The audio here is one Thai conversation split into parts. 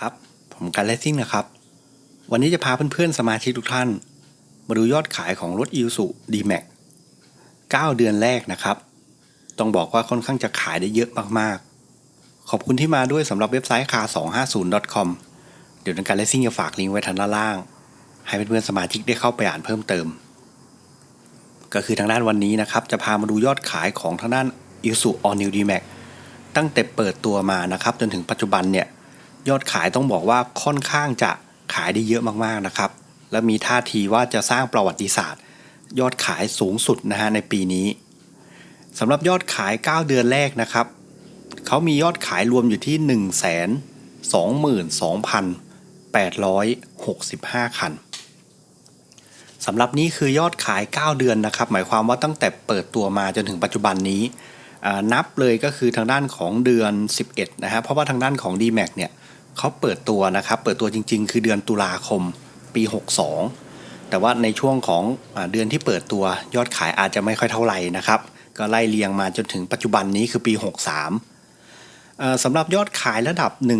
ครับ ผมกันเลสซิ่งนะครับ วันนี้จะพาเพื่อนๆสมาชิกทุกท่าน มาดูยอดขายของรถ i ิ s u d m a x 9เดือนแรกนะครับ ต้องบอกว่าค่อนข้างจะขายได้เยอะมากๆ ขอบคุณที่มาด้วยสำหรับเว็บไซต์ car250.com เดี๋ยวทางการเลสซิ่งจะฝากลิงก์ไว้ทางด้านล่าง ให้เพื่อนๆสมาชิกได้เข้าไปอ่านเพิ่มเติม ก็คือทางด้านวันนี้นะครับ จะพามาดูยอดขายของทางด้าน i s u All New D-Max ตั้งแต่เปิดตัวมานะครับ จนถึงปัจจุบันเนี่ย ยอดขายต้องบอกว่าค่อนข้างจะขายได้เยอะมากๆนะครับ และมีท่าทีว่าจะสร้างประวัติศาสตร์ ยอดขายสูงสุดนะฮะในปีนี้สำหรับยอดขาย 9 เดือนแรกนะครับ เขามียอดขายรวมอยู่ที่ 1 2 2 865 คันสำหรับนี้คือยอดขาย 9 เดือนนะครับ หมายความว่าตั้งแต่เปิดตัวมาจนถึงปัจจุบันนี้นับเลยก็คือทางด้านของเดือน 11 นะฮะเพราะว่าทางด้านของ D-Max เนี่ย เขาเปิดตัวนะครับ เปิดตัวจริง ๆ คือเดือนตุลาคมปี 62 แต่ว่าในช่วงของเดือนที่เปิดตัวยอดขายอาจจะไม่ค่อยเท่าไหร่นะครับ ก็ไล่เรียงมาจนถึงปัจจุบันนี้คือปี 63เอ่อสำหรับยอดขายระดับ 1 2 0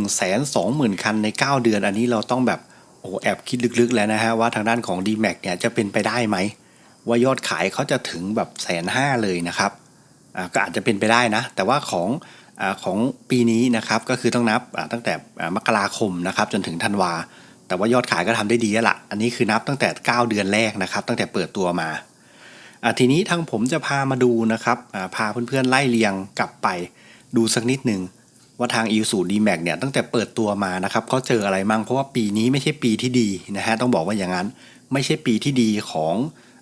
0 0 0 คันใน 9 เดือน อันนี้เราต้องแบบโอ้แอบคิดลึกๆแล้วนะฮะว่าทางด้านของ D-Max เนี่ยจะเป็นไปได้ไหม ว่ายอดขายเขาจะถึงแบบแสนห้าเลยนะครับก็อาจจะเป็นไปได้นะ แต่ว่าของ ของปีนี้นะครับก็คือต้องนับตั้งแต่มกราคมนะครับจนถึงธันวา แต่ว่ายอดขายก็ทำได้ดีแล้วละอันนี้คือนับตั้งแต่ 9 เดือนแรกนะครับ ตั้งแต่เปิดตัวมาทีนี้ทางผมจะพามาดูนะครับพาเพื่อนๆไล่เรียงกลับไปดูสักนิดหนึ่งว่าทาง i ิ s u d m a x เนี่ยตั้งแต่เปิดตัวมานะครับเขาเจออะไรมั่งเพราะว่าปีนี้ไม่ใช่ปีที่ดีนะฮะต้องบอกว่าอย่างนั้นไม่ใช่ปีที่ดีของ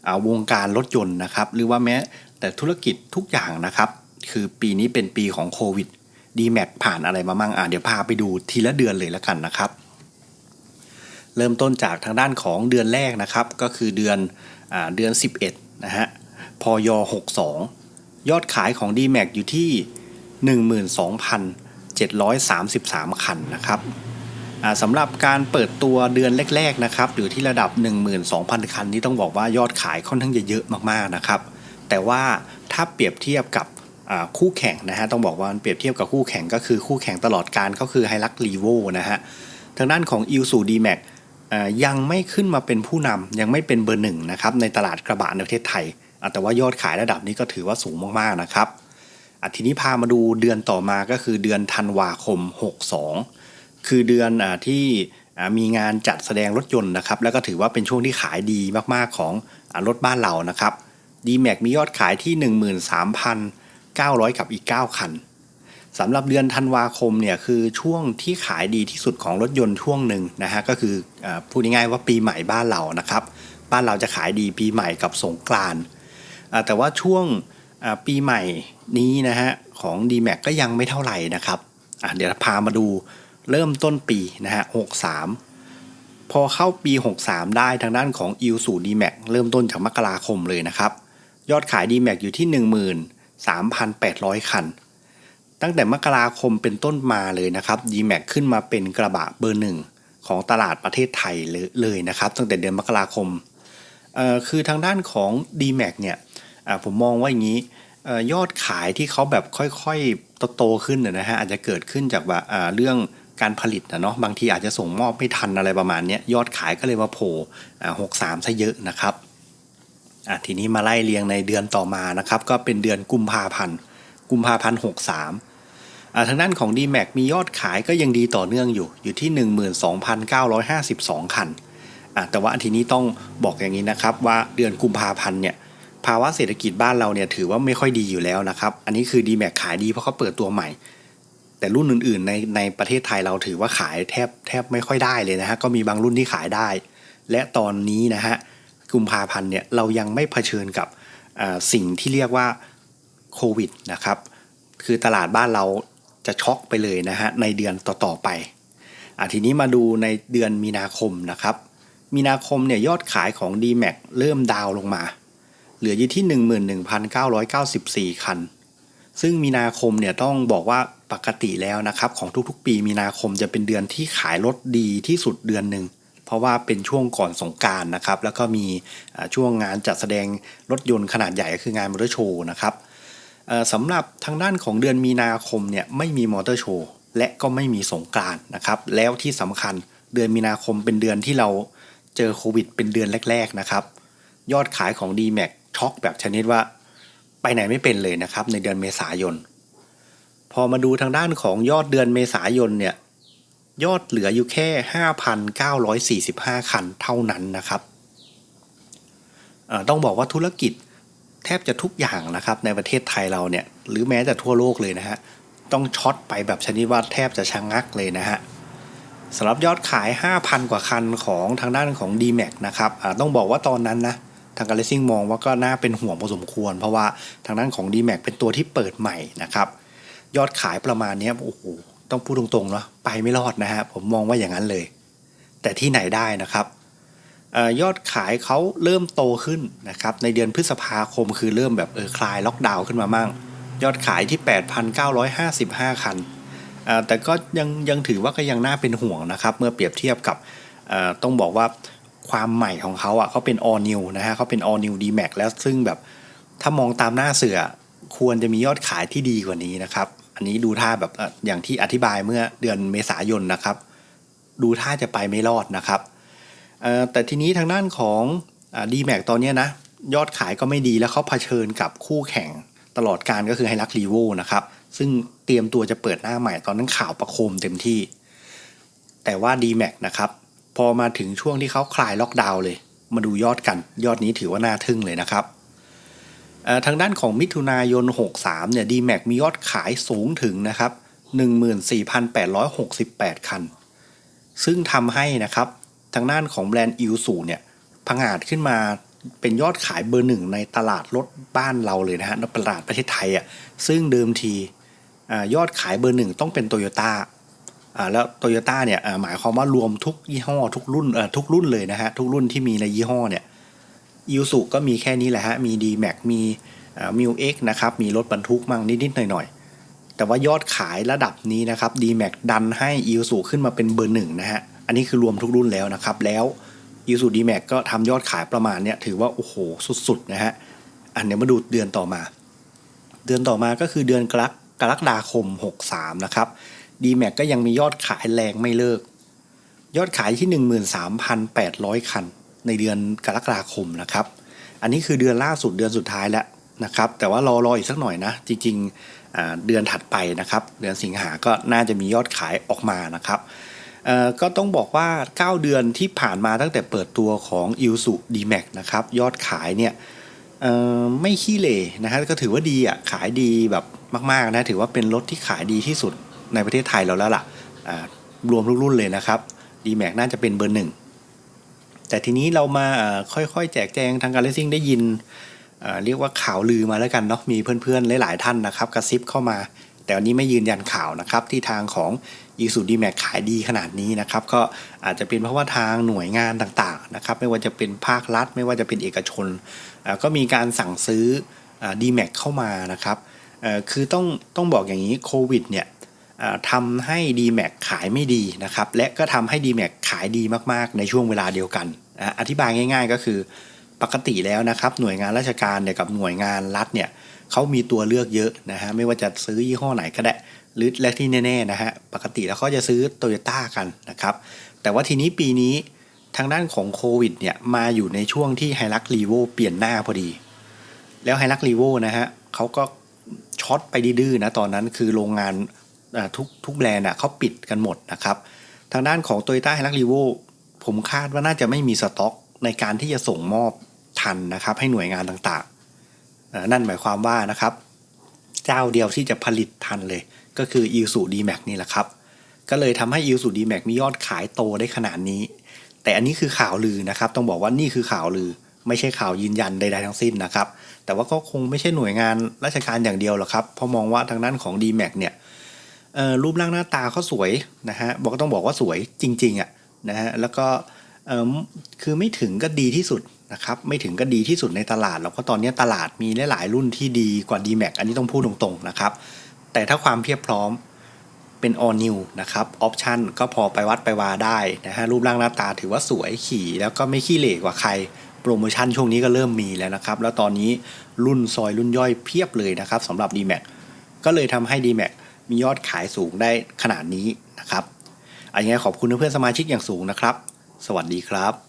อวงการรถยนต์นะครับ หรือว่าแม้แต่ธุรกิจทุกอย่างนะครับ คือปีนี้เป็นปีของโควิด d m a x ผ่านอะไรมามั่งอะเดี๋ยวพาไปดูทีละเดือนเลยแล้วกันนะครับ เริ่มต้นจากทางด้านของเดือนแรกนะครับ ก็คือเดือนอาเดือน 11นะฮะพย62 ยอดขายของ d m a x อยู่ที่ 12,733 คันนะครับสำหรับการเปิดตัวเดือนแรกๆนะครับอยู่ที่ระดับ 12,000 คันนี่ต้องบอกว่ายอดขายค่อนข้างจะเยอะมากๆนะครับ แต่ว่าถ้าเปรียบเทียบกับ คู่แข่งนะฮะต้องบอกว่าเปรียบเทียบกับคู่แข่งก็คือคู่แข่งตลอดการก็คือไฮรักรีโวนะฮะทางด้านของ i l s u d m a x อ่ายังไม่ขึ้นมาเป็นผู้นำยังไม่เป็นเบอร์หนึ่งนะครับในตลาดกระบะในประเทศไทย แต่ว่ายอดขายระดับนี้ก็ถือว่าสูงมากๆนะครับอทีนี้พามาดูเดือนต่อมาก็คือเดือนธันวาคม 62 คือเดือนอที่มีงานจัดแสดงรถยนต์นะครับ แล้วก็ถือว่าเป็นช่วงที่ขายดีมากๆของอรถบ้านเรานะครับ d m a x มียอดขายที่ 900 กับอีก 9 คันสำหรับเดือนธันวาคมเนี่ยคือช่วงที่ขายดีที่สุดของรถยนต์ช่วงหนึ่งนะฮะก็คืออพูดง่ายๆว่าปีใหม่บ้านเรานะครับ บ้านเราจะขายดีปีใหม่กับสงกรานต์แต่ว่าช่วงปีใหม่นี้นะฮะของ d m a x ก็ยังไม่เท่าไหร่นะครับเดี๋ยวพามาดูเริ่มต้นปีนะฮะ63 พอเข้าปี 63 ได้ทางด้านของ i l s u d m a x เริ่มต้นจากมกราคมเลยนะครับ ยอดขาย d m a x อยู่ที่ 3,800 คัน ตั้งแต่มกราคมเป็นต้นมาเลยนะครับ d m a x ขึ้นมาเป็นกระบะเบอร์หนึ่งของตลาดประเทศไทยเลยนะครับ ตั้งแต่เดือนมกราคมคือทางด้านของ d m a x เนี่ยผมมองว่าอย่างนี้ยอดขายที่เขาแบบค่อยๆโตๆขึ้นนะนะฮะอาจจะเกิดขึ้นจากว่าเรื่องการผลิตนะเนาะบางทีอาจจะส่งมอบไม่ทันอะไรประมาณนี้ยอดขายก็เลยมาโผล่อ่า63ซะเยอะนะครับ อะทีนี้มาไล่เรียงในเดือนต่อมานะครับก็เป็นเดือนกุมภาพันธ์กุมภาพันธ์หกสามอ่าทางด้านของ d m a x มียอดขายก็ยังดีต่อเนื่องอยู่อยู่ที่ 12,952 คันอะแต่ว่าทีนี้ต้องบอกอย่างนี้นะครับว่าเดือนกุมภาพันธ์เนี่ยภาวะเศรษฐกิจบ้านเราเนี่ยถือว่าไม่ค่อยดีอยู่แล้วนะครับ อันนี้คือ d m a x ขายดีเพราะเขาเปิดตัวใหม่ แต่รุ่นอื่น ๆ ในในประเทศไทยเราถือว่าขายแทบแทบไม่ค่อยได้เลยนะฮะก็มีบางรุ่นที่ขายได้ และตอนนี้นะฮะ กุมภาพันธ์เนี่ยเรายังไม่เผชิญกับสิ่งที่เรียกว่าโควิดนะครับคือตลาดบ้านเราจะช็อกไปเลยนะฮะในเดือนต่อๆไปอะทีนี้มาดูในเดือนมีนาคมนะครับ มีนาคมเนี่ยยอดขายของ d m a x เริ่มดาวน์ลงมา เหลืออยู่ที่ 11,994 คัน ซึ่งมีนาคมเนี่ยต้องบอกว่าปกติแล้วนะครับ ของทุกๆ ปีมีนาคมจะเป็นเดือนที่ขายรถดีที่สุดเดือนหนึ่ง เพราะว่าเป็นช่วงก่อนสงการนะครับ แล้วก็มีช่วงงานจัดแสดงรถยนต์ขนาดใหญ่ก็คืองานมอเตอร์โชว์นะครับสำหรับทางด้านของเดือนมีนาคมเนี่ยไม่มีมอเตอร์โชว์และก็ไม่มีสงกานต์นะครับแล้วที่สำคัญเดือนมีนาคมเป็นเดือนที่เราเจอโควิด เป็นเดือนแรก ๆนะครับ ยอดขายของ d m a x ช็อกแบบชนิดว่าไปไหนไม่เป็นเลยนะครับในเดือนเมษายน พอมาดูทางด้านของยอดเดือนเมษายนเนี่ย ยอดเหลืออยู่แค่ 5,945 คันเท่านั้นนะครับ ต้องบอกว่าธุรกิจแทบจะทุกอย่างนะครับในประเทศไทยเราเนี่ย หรือแม้แต่ทั่วโลกเลยนะฮะ ต้องช็อตไปแบบชนิดว่าแทบจะชะงงักเลยนะฮะสำหรับยอดขาย 5,000 กว่าคันของทางด้านของ d m a x นะครับต้องบอกว่าตอนนั้นนะทางการเลสซิ่งมองว่าก็น่าเป็นห่วงพอสมควร เพราะว่าทางด้านของ d m a x เป็นตัวที่เปิดใหม่นะครับ ยอดขายประมาณนี้โอ้โห ต้องพูดตรงๆเนาะไปไม่รอดนะฮะผมมองว่าอย่างนั้นเลย แต่ที่ไหนได้นะครับออยอดขายเขาเริ่มโตขึ้นนะครับในเดือนพฤษภาคมคือเริ่มแบบเออคลายล็อกดาวน์ขึ้นมามั่ง ยอดขายที่ 8,955 คันแต่ก็ยังยังถือว่าก็ยังน่าเป็นห่วงนะครับ เมื่อเปรียบเทียบกับต้องบอกว่าความใหม่ของเขาอะเขาเป็น all new นะฮะเขาเป็น all new D Max แล้วซึ่งแบบถ้ามองตามหน้าเสือควรจะมียอดขายที่ดีกว่านี้นะครับ อันนี้ดูท่าแบบอย่างที่อธิบายเมื่อเดือนเมษายนนะครับ ดูท่าจะไปไม่รอดนะครับแต่ทีนี้ทางด้านของดีแม็กตอนนี้นะยอดขายก็ไม่ดีแล้วเขาเผชิญกับคู่แข่งตลอดการก็คือไฮรักรีโวนะครับ ซึ่งเตรียมตัวจะเปิดหน้าใหม่ตอนนั้นข่าวประโคมเต็มที่ แต่ว่า d m a x นะครับพอมาถึงช่วงที่เขาคลายล็อกดาวน์เลย มาดูยอดกัน ยอดนี้ถือว่าน่าทึ่งเลยนะครับ ทางด้านของมิถุนายน 63 เนี่ย d m a x มียอดขายสูงถึงนะครับ 14,868 คัน ซึ่งทำให้นะครับ ทางด้านของแบรนด์อิวสูเนี่ยพังอาจขึ้นมาเป็นยอดขายเบอร์หนึ่งในตลาดรถบ้านเราเลยนะฮะในตลาดประเทศไทยอะ ซึ่งเดิมทีอยอดขายเบอร์หนึ่งต้องเป็นโตโยต้าแล้วโตโยต้าเนี่ยหมายความว่ารวมทุกยี่ห้อทุกรุ่นเอ่อทุกรุ่นเลยนะฮะทุกรุ่นที่มีในยี่ห้อเนี่ย อิวสุก็มีแค่นี้แหละฮะ มี d m a x มีมิวเอ็กนะครับ มีรถบรรทุกมั่งนิด ๆ หน่อย ๆ แต่ว่ายอ d ขายระดับนี้นะครับ d m a x ดันให้อิวสุขึ้นมาเป็นเบอร์หนึ่งนะฮะ อันนี้คือรวมทุกรุ่นแล้วนะครับ แล้วยูสูดีแม็กก็ทำยอดขายประมาณเนี้ยถือว่า โอ้โห สุด ๆ นะฮะ อันเดี๋ยวมาดูเดือนต่อมา เดือนต่อมาก็คือเดือนกรกกรกฎาคม 63 นะครับ d m a x ก็ยังมียอดขายแรงไม่เลิก ยอดขายที่ 13,800 คัน ในเดือนกรกฎาคมนะครับ อันนี้คือเดือนล่าสุดเดือนสุดท้ายแล้วนะครับ แต่ว่ารอรออีกสักหน่อยนะ จริงๆเดือนถัดไปนะครับ เดือนสิงหาก็น่าจะมียอดขายออกมานะครับก็ต้องบอกว่า 9 เดือนที่ผ่านมาตั้งแต่เปิดตัวของ i l s u d m a x นะครับ ยอดขายเนี่ยไม่ขี้เหร่นะฮะก็ถือว่าดีอะขายดีแบบมากๆนะถือว่าเป็นรถที่ขายดีที่สุดในประเทศไทยเราแล้วล่ะรวมรุ่นเลยนะครับ d m a x น่าจะเป็นเบอร์หนึ่ง แต่ทีนี้เรามาค่อยๆ แจกแจงทางการเลสซิ่งได้ยินเรียกว่าข่าวลือมาแล้วกันเนาะมีเพื่อนๆ หลายๆ ท่านนะครับกระซิบเข้ามา แต่อันนี้ไม่ยืนยันข่าวนะครับที่ทางของอีสูดีแม็กขายดีขนาดนี้นะครับก็อาจจะเป็นเพราะว่าทางหน่วยงานต่างๆนะครับไม่ว่าจะเป็นภาครัฐ ไม่ว่าจะเป็นเอกชน ก็มีการสั่งซื้อดีแม็กเข้ามานะครับคือต้องต้องบอกอย่างนี้โควิดเนี่ย ทำให้ d m a x ขายไม่ดีนะครับและก็ทำให้ d m a x ขายดีมากๆ ในช่วงเวลาเดียวกัน อธิบายง่าย ๆ ก็คือปกติแล้วนะครับหน่วยงานราชการเนี่ยกับหน่วยงานรัฐเนี่ยเขามีตัวเลือกเยอะนะฮะไม่ว่าจะซื้อยี่ห้อไหนก็ได้หรือและที่แน่ๆนะฮะปกติแล้วเขาจะซื้อโตโยต้ากันนะครับแต่ว่าทีนี้ปีนี้ทางด้านของโควิดเนี่ยมาอยู่ในช่วงที่ไฮรักรีโวเปลี่ยนหน้าพอดี แล้วไฮรักรีโวนะฮะเขาก็ช็อตไปดื้อนะตอนนั้นคือโรงงาน ทุกทุกแบรนด์เขาปิดกันหมดนะครับ ทางด้านของโตโยต้าไฮรักรีโวผมคาดว่าน่าจะไม่มีสต็อกในการที่จะส่งมอบทันนะครับ ให้หน่วยงานต่างๆ นั่นหมายความว่านะครับ เจ้าเดียวที่จะผลิตทันเลย ก็คือ i l s u d m a x นี่แหละครับ ก็เลยทำให้ i l s u d m a x มียอดขายโตได้ขนาดนี้ แต่อันนี้คือข่าวลือนะครับ ต้องบอกว่านี่คือข่าวลือ ไม่ใช่ข่าวยืนยันใดๆทั้งสิ้นนะครับ แต่ว่าก็คงไม่ใช่หน่วยงานราชการอย่างเดียวหรอกครับเพราะมองว่าทางด้านของ d m a x เนี่ย รูปร่างหน้าตาเขาสวยนะฮะบอกต้องบอกว่าสวยจริงๆอะนะฮะแล้วก็คือไม่ถึงก็ดีที่สุดนะครับไม่ถึงก็ดีที่สุดในตลาดแล้วก็ตอนนี้ตลาดมีหลายๆรุ่นที่ดีกว่า d m a x อันนี้ต้องพูดตรงๆนะครับ แต่ถ้าความเพียบพร้อมเป็น all new นะครับออปชันก็พอไปวัดไปวาได้นะฮะรูปร่างหน้าตาถือว่าสวยขี่ แล้วก็ไม่ขี้เหร่กว่าใครโปรโมชั่นช่วงนี้ก็เริ่มมีแล้วนะครับ แล้วตอนนี้รุ่นซอยรุ่นย่อยเพียบเลยนะครับสำหรับ d m a x ก็เลยทำให้ d m a x มียอดขายสูงได้ขนาดนี้นะครับอันนี้ขอบคุณเพื่อนสมาชิกอย่างสูงนะครับ สวัสดีครับ